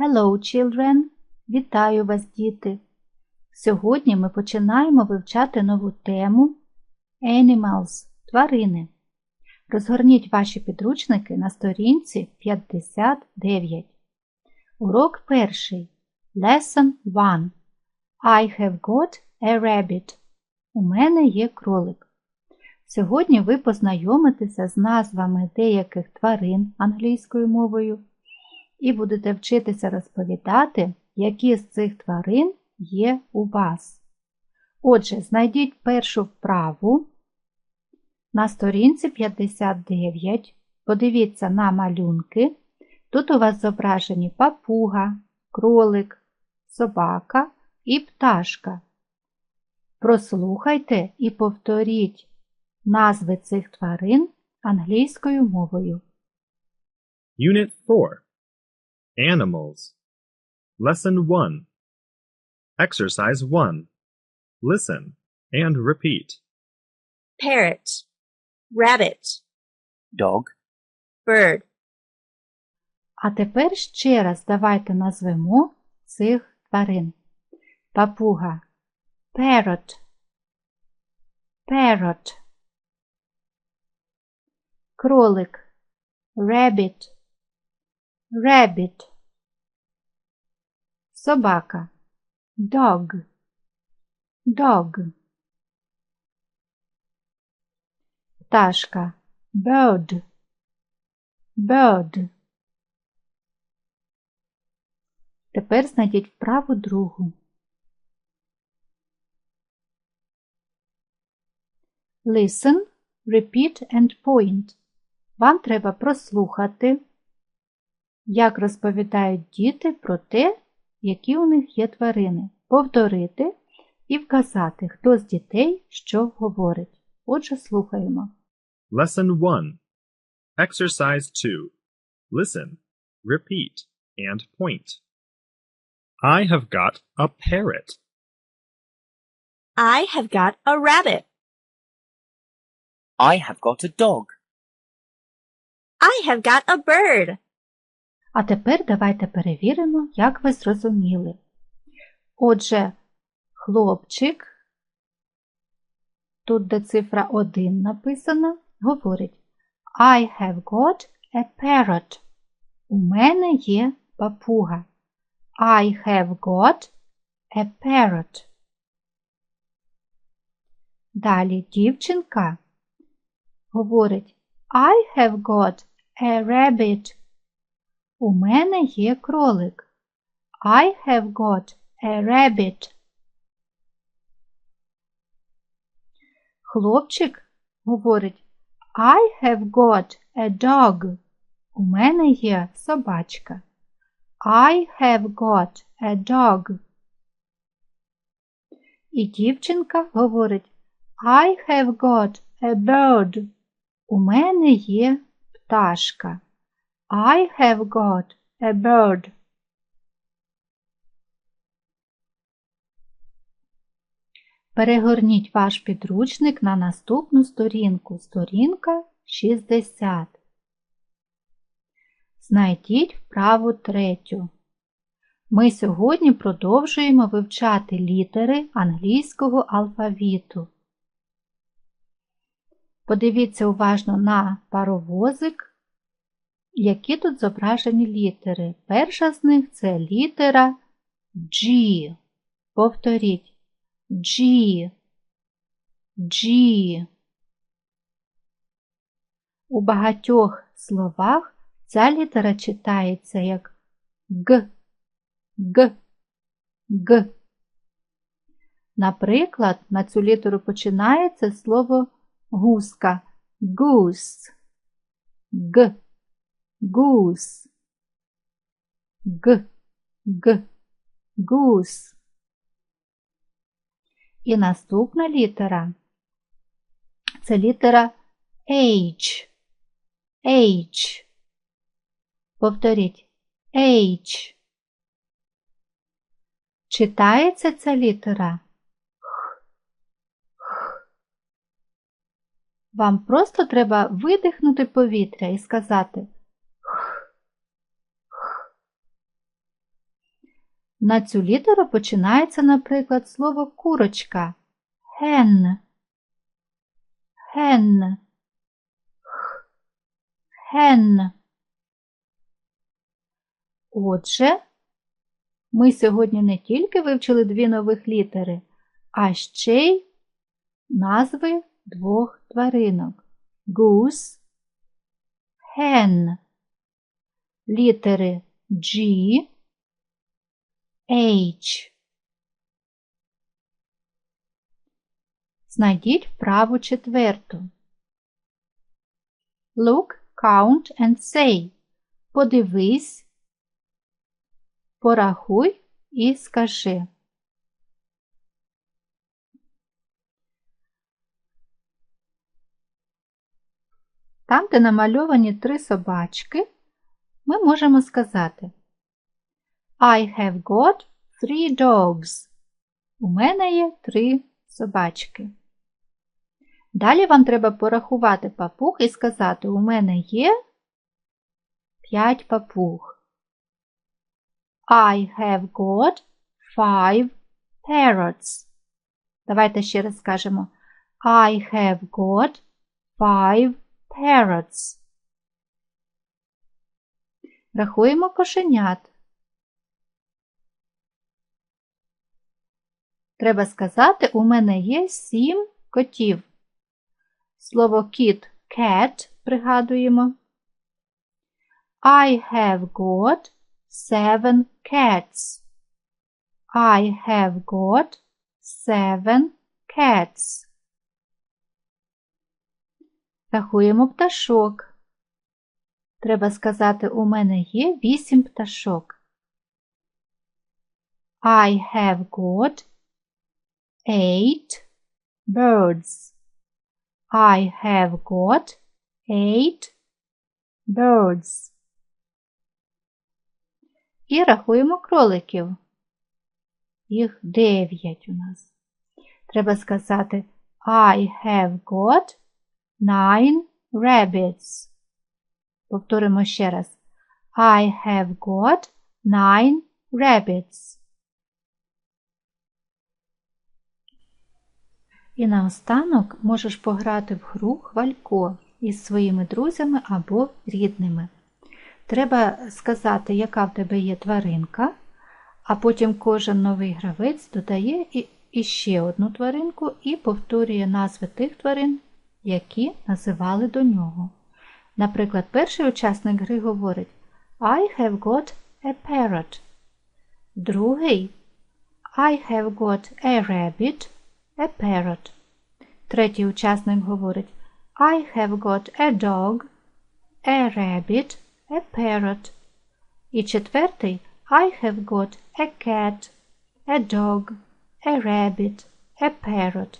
Hello, children! Вітаю вас, діти! Сьогодні ми починаємо вивчати нову тему Animals тварини. Розгорніть ваші підручники на сторінці 59. Урок перший. Lesson 1. I have got a rabbit. У мене є кролик. Сьогодні ви познайомитеся з назвами деяких тварин англійською мовою і будете вчитися розповідати, які з цих тварин є у вас. Отже, знайдіть першу вправу на сторінці 59. Подивіться на малюнки. Тут у вас зображені папуга, кролик, собака і пташка. Прослухайте і повторіть назви цих тварин англійською мовою. Unit 4 Animals. Lesson 1 Exercise 1 Listen and repeat. parrot, rabbit, dog, bird, А тепер ще раз давайте назвемо цих тварин. Папуга parrot, parrot. Кролик rabbit, rabbit. Собака dog, dog. Пташка bird, bird. Тепер знайдіть вправу другу. Listen, repeat and point. Вам треба прослухати, як розповідають діти про те, які у них є тварини, повторити і вказати, хто з дітей що говорить. Отже, слухаємо. Lesson 1 Exercise 2 Listen, repeat, and point. I have got a parrot. I have got a rabbit. I have got a dog, I have got a bird. А тепер давайте перевіримо, як ви зрозуміли. Отже, хлопчик, тут де цифра 1 написана, говорить I have got a parrot. У мене є папуга. I have got a parrot. Далі дівчинка говорить I have got a rabbit. У мене є кролик. I have got a rabbit. Хлопчик говорить I have got a dog. У мене є собачка. I have got a dog. І дівчинка говорить I have got a bird. У мене є пташка. I have got a bird. Перегорніть ваш підручник на наступну сторінку. Сторінка 60. Знайдіть вправу третю. Ми сьогодні продовжуємо вивчати літери англійського алфавіту. Подивіться уважно на паровозик, які тут зображені літери. Перша з них це літера G. Повторіть G. G. У багатьох словах ця літера читається як Г, Г, Г. Наприклад, на цю літеру починається слово гуска goose, Г, goose, Г, Г, goose. І наступна літера це літера H. H. Повторіть H. Читається ця літера Х. Х. Вам просто треба видихнути повітря і сказати Х. Х. На цю літеру починається, наприклад, слово курочка. Hen. Hen. Х. Hen. Отже, ми сьогодні не тільки вивчили дві нових літери, а ще й назви двох тваринок. Goose, hen. Літери G, H. Знайдіть вправу четверту. Look, count and say. Подивись, порахуй і скажи. Там, де намальовані три собачки, ми можемо сказати I have got three dogs. У мене є три собачки. Далі вам треба порахувати папуг і сказати, у мене є 5 папуг. I have got five parrots. Давайте ще раз скажемо I have got five parrots. Рахуємо кошенят. Треба сказати, у мене є сім котів. Слово кіт cat пригадуємо. I have got seven cats. I have got seven cats. Рахуємо пташок. Треба сказати, у мене є вісім пташок. I have got eight birds. I have got eight birds. І рахуємо кроликів. Їх дев'ять у нас. Треба сказати I have got nine rabbits. Повторимо ще раз. I have got nine rabbits. І наостанок можеш пограти в гру хвалько із своїми друзями або рідними. Треба сказати, яка в тебе є тваринка, а потім кожен новий гравець додає іще одну тваринку і повторює назви тих тварин, які називали до нього. Наприклад, перший учасник гри говорить I have got a parrot. Другий I have got a rabbit, a parrot. Третій учасник говорить I have got a dog, a rabbit, a parrot. І четвертий I have got a cat, a dog, a rabbit, a parrot.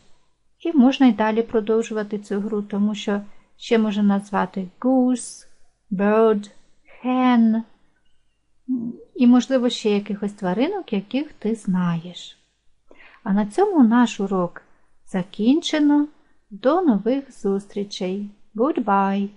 І можна й далі продовжувати цю гру, тому що ще можна назвати goose, bird, hen і, можливо, ще якихось тваринок, яких ти знаєш. А на цьому наш урок закінчено. До нових зустрічей. Goodbye!